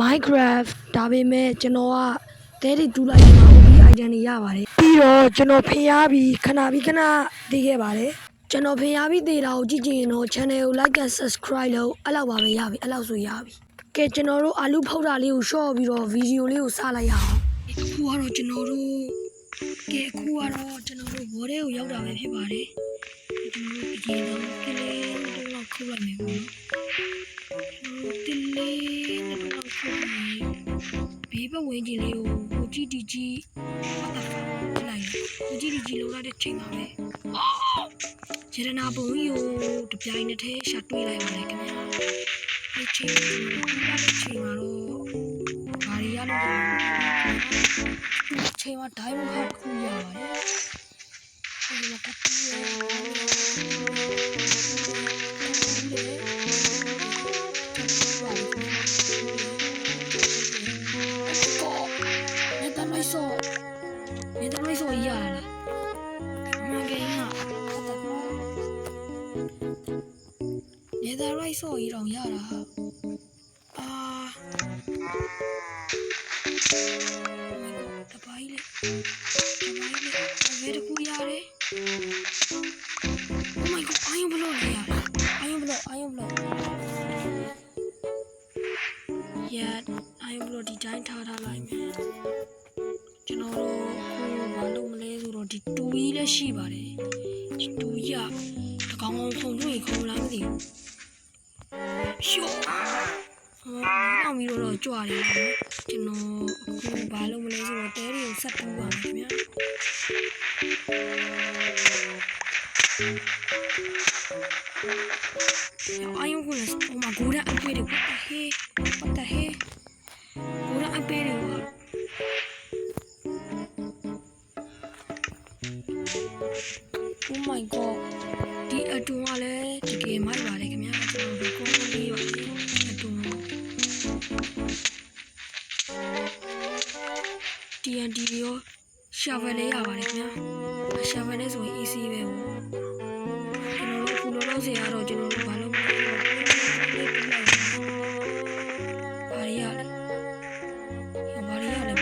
Minecraft ဒါပေမဲ့ကျွန်တော်ကတဲတွေတူးလိုက်ရင်တော့ OB item တွေရပါတယ်ပြီးတော့ကျွန်တော်ဖင်ရပြီးခဏပြီးခဏတည်ခဲ့ပါတယ်ကျွန်တော်ဖင်ရပြီးတည်တာကိုကြည့်ကြည့်ရင်တော့ channel ကို like and subscribe လုပ်အဲ့လောက်ပါပဲရပြီအဲ့လောက်ဆိုရပြီကဲကျွန်တော်တို့အာလူဖောက်တာလေးကိုရှော့ပြီးတော့ဗီဒီယိုလေးကိုစလိုက်ရအောင်အခုကတော့ကျွန်တော်တို့ကဲအခုကတော့ကျွန်တော်တို့ဘော်ထဲကိုရောက်တာပဲဖြစ်ပါတယ်ကျွန်တော်တို့အရင်တော့ကလေးတော့ခုလိုက်မယ်ပေါ့နော်တလေးနဲ့တော့ ခုဘေးဘဝင်းကြီးလေးကိုဟိုကြည့်တီကြည့်ဘာသာဖတ်လိုက်ဟိုကြည့်တီကြည့်လောက်တဲ့ချိန်ပါပဲရတနာပုံကြီးကိုတပြိုင်နက်တည်းရှာတွေ့လိုက်ပါတယ်ခင်ဗျာဒီချိန်ဒီချိန်မှာတော့ဘာရီရလို့ဒီချိန်မှာဒိုင်းမဟုတ်ခုရပါတယ်ဒီမှာကတူရ ပိုင်းလေတပိုင်းလေဘယ်တကူရတယ် Oh my god အယုံဘလို့လေရတယ်အယုံဘလို့အယုံဘလို့ yeah အယုံဘလို့ဒီတိုင်းထားထားလိုက်မယ်ကျွန်တော်တို့ကိုဘာလို့မလဲဆိုတော့ဒီတူကြီးလည်းရှိပါတယ်ဒီတူကြီးကတကောင်ကောင်ခုံတွေ့ခုံလာမသိဘူးရှော့ဟောနောက်ပြီးတော့ကြွတယ် ကျွန်တော်အခုဘာလို့မလဲဆိုတော့တဲတွေကိုဆက်တူးပါမယ်ခင်ဗျာ I am gonna oh my god I'm ready what the heck what the heck god I'm ready what Oh my god ဒီအတွန်းကလည်းတကယ်မိုက် shovel လေးရပါတယ်ခင်ဗျာ shovel လေးဆိုရင် easy ပဲပေါ့ကျွန်တော်တို့အခုလောလောဆယ်ကတော့ကျွန်တော်တို့ဘာလို့မလဲဘာရီရလဲဘာရီရလဲ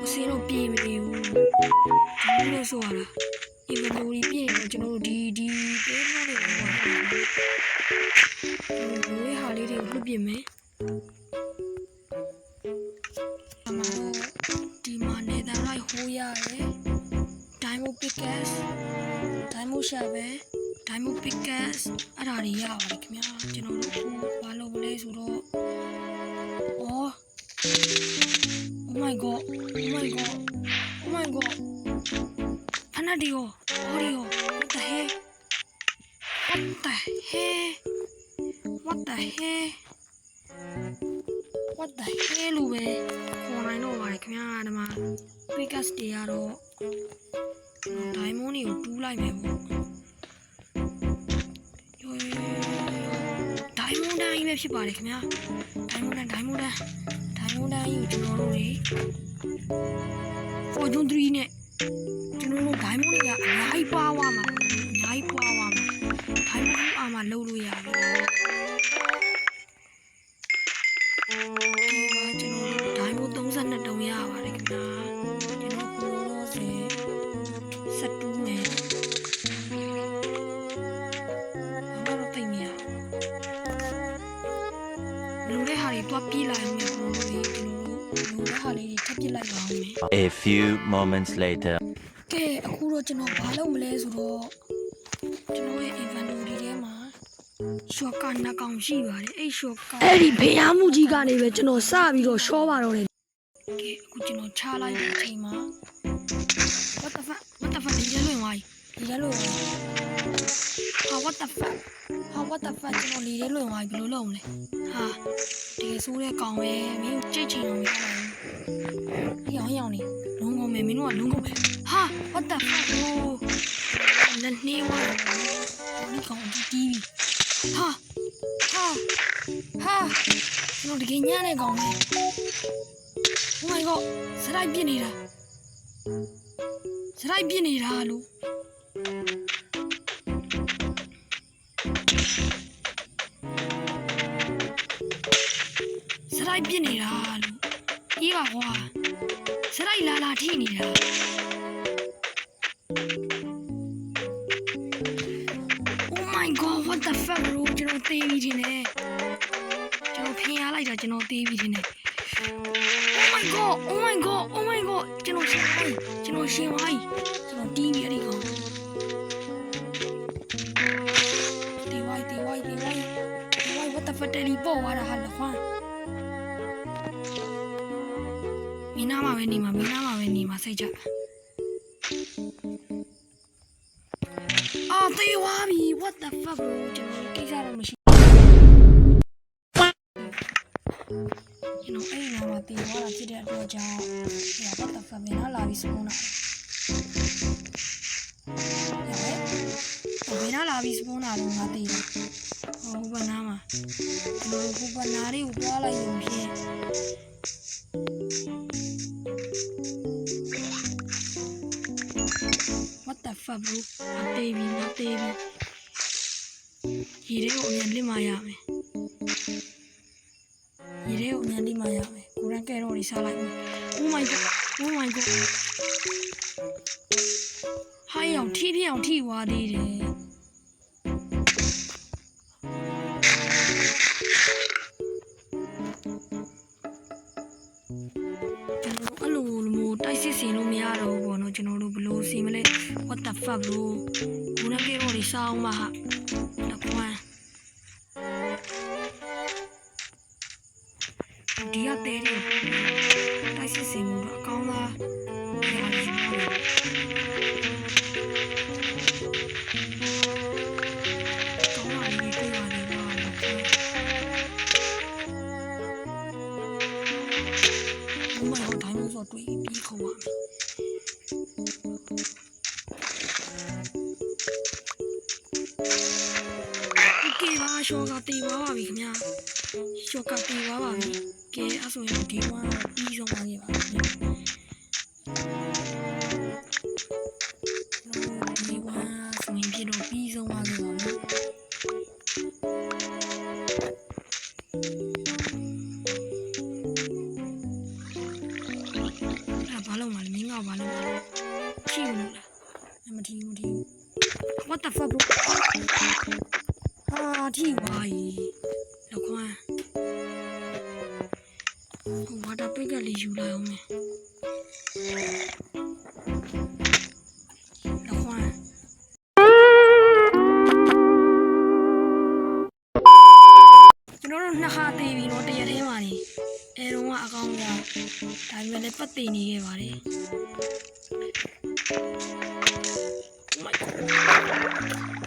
မစင်းတော့ပြေးမနေဘူးဒီလိုဆိုရလား inventory ပြေးနေတော့ကျွန်တော်တို့ဒီဒီတဲထားနေတော့ကျွန်တော်တို့ရဲ့ဟာလေးတွေကိုလွတ်ပြမယ် diamond pickaxe အဲ့ဒါတွေရပါတယ်ခင်ဗျာကျွန်တော်တို့အခုဘာလုပ်မလဲဆိုတော့ဩ Oh my god Oh my god Oh my god ဖနဒီယိုဟောဒီယို What the heck What the heck What the heck What the heck လို့ပဲခေါ်နိုင်တော့ပါတယ်ခင်ဗျာဒီမှာ pickaxe တွေကတော့ဒိုင်မွန်တွေကိုတူးလိုက်မယ်ပေါ့ ပဲဖြစ်ပါတယ်ခင်ဗျာဒိုင်မွန်တိုင်းဒိုင်မွန်တိုင်းဒိုင်မွန်တိုင်းကိုကျွန်တော်တို့တွေ Fortune 3နဲ့ကျွန်တော်တို့ဒိုင်မွန်တွေကအများကြီးပွားသွားမှာအများကြီးပွားသွားမှာဒိုင်မွန်အားမှာလုံးလို့ရပြီဒီ တဲ့ဟာတွေတွားပြေးလိုက်မယ်ဘလို့လေကျွန်တော်တို့လူတဲ့ဟာလေးတွေထပ်ပြစ်လိုက်ပါအောင်မယ် A few moments later. ကဲအခုတော့ကျွန်တော်ဘာလုပ်မလဲဆိုတော့ကျွန်တော်ရဲ့ inventory ထဲမှာ shortcut နှစ်ကောင်ရှိပါတယ်အဲ့ shortcut အဲ့ဒီဖေးရမှုကြီးကနေပဲကျွန်တော်စပြီးတော့ရှောပါတော့တယ်ကဲအခုကျွန်တော်ချလိုက်တဲ့အချိန်မှာ what the fuck what the fuck ဒီရဲလွင်သွားပြီ ဒီရဲလွင်သွားပြီဟာ what the fuck ဟာ what the fuck ကျွန်တော်လေရဲလွင်သွားပြီဘယ်လိုလုပ်မလဲဟာတကယ်ဆိုးတဲ့ကောင်ပဲမင်းကြိတ်ချင်တော့မရဘူးဟေးအောင်ဟေးအောင်နေလုံးကုန်မယ်မင်းတို့ကလုံးကုန်မယ်ဟာ what the fuck ဟိုလက်နှေးသွားတယ်ဒီကောင်ဒီတီးပြီဟာဟာဟာကျွန်တော်တကယ်ညံ့တဲ့ကောင်ပဲ Oh my god စရိုက်ပြစ်နေတာစရိုက်ပြစ်နေတာလို့ လိုက်ပြစ်နေတာလို့အေးပါကွာစရိုက်လာလာထိနေတာ Oh my god what the fuck bro ကျွန်တော်သေးပြီထင်တယ်ကျွန်တော်ဖင်ရလိုက်တာကျွန်တော်သေးပြီထင်တယ် Oh my god oh my god oh my god ကျွန်တော်ရှင်သွားပြီကျွန်တော်ရှင်သွားပြီကျွန်တော်တီးပြီအဲ့ဒီကောင် ပဲနေမှာစိတ်ချအော်တေးဝါပြီ what the fuck bro ကျွန်တော်ကိစ္စတော့မရှိကျွန်တော်အဲ့ဒီနာမှာတေးဝါတာဖြစ်တဲ့အတွက်ကြောင့်ဒီ what the fuck မင်းနာလာပြီးစပုံးတာဘယ် ဟိုဘနာမှာကျွန်တော်ဟိုဘနာတွေကိုတွားလိုက်ရင်ဖြင့် what the fuck bro မသေးပြီမသေးပြီရေတွေကိုအမြန်လစ်မရမယ်ရေတွေကိုအမြန်လစ်မရမယ်ကိုရန်ကဲတော့ဒီစားလိုက်မယ် oh my god oh my god ဟိုင်းအောင်ထိပြအောင်ထိသွားသေးတယ် စစ်စင်လို့မရတော့ဘူးပေါ့နော်ကျွန်တော်တို့ဘယ်လို့စီမလဲ what the fuck bro ဘုန်းကြီးတို့တွေစောင်းပါဟာတကွမ်းဒီရတဲ့တယ်တိုက်စစ်စင်မှုတော့အကောင်းသား ရှော့ကတေးသွားပါပြီခင်ဗျာရှော့ကတေးသွားပါပြီကဲအဲ့ဆိုရင်ဒီဝါပြီးဆုံးပါခဲ့ပါပြီဒီဝါဆိုရင်ပြတော့ ကြီးလောက်ခွန်းဟိုဝါတာပိတ်ကလေးယူလိုက်အောင်မယ်လောက်ခွန်းကျွန်တော်တို့နှစ်ခါသေးပြီတော့တရက်သေးပါနေအဲတော့ကအကောင်းကြောင်ဒါပေမဲ့လည်းပတ်သိနေခဲ့ပါတယ် Oh my god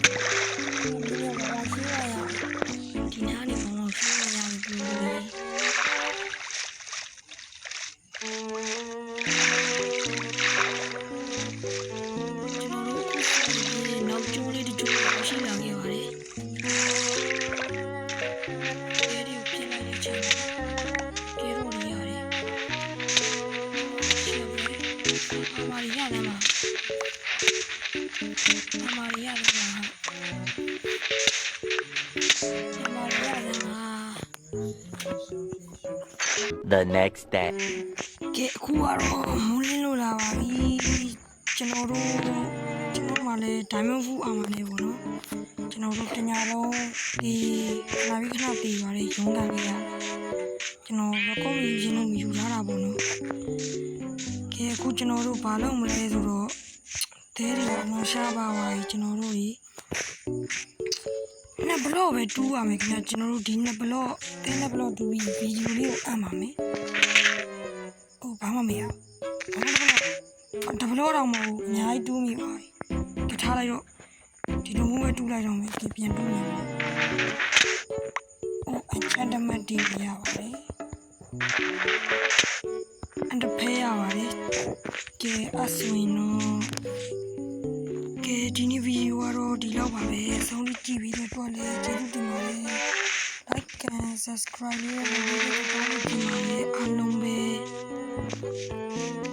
အမာရီရတယ်မှာ The next day. ကဲအခုကတော့မူးလင်းလို့လာပါပြီကျွန်တော်တို့ကျွန်တော်တို့မှလည်း diamond food အာမနဲ့ပေါ့နော်ကျွန်တော်တို့တညာလုံးဒီလာပြီးခဏပြေးပါတယ်ရုံးကန်ခဲ့ရတယ်ကျွန်တော် record ယူခြင်းလို့ယူလာတာပေါ့နော်ကဲအခုကျွန်တော်တို့ဘာလုပ်မလဲဆိုတော့ တဲရီအမှရှားပါပါပြီကျွန်တော်တို့ကြီးနှစ်ဘလော့ပဲတူးရမယ်ခင်ဗျာကျွန်တော်တို့ဒီနှစ်ဘလော့တဲနှစ်ဘလော့တူးပြီးဗီဒီယိုလေးကိုအပ်ပါမယ်။ဟိုဘာမှမရဘူး။ဘာမှမလုပ်။တဘလို့တော့မဟုတ်ဘူး။အများကြီးတူးမိပါပြီ။ကထားလိုက်တော့ဒီလိုမျိုးပဲတူးလိုက်တော့မယ်ဒီပြန်တူးနေမှာ။အိုးအချန်တမတ်တီရပါတယ်။ အန်တဖေးရပါတယ်။ကဲအဆွေနော်။ကဲဒီနေ့ဗီဒီယိုကတော့ဒီလောက်ပါပဲ။ဆုံးဖြတ်ကြည့်ပြီးတော့လည်းကျေးဇူးတင်ပါတယ်။ like and subscribe လေးလုပ်ပြီးတော့ဒီမှာလည်းအားလုံးပဲ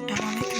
ဒါပါပဲခင်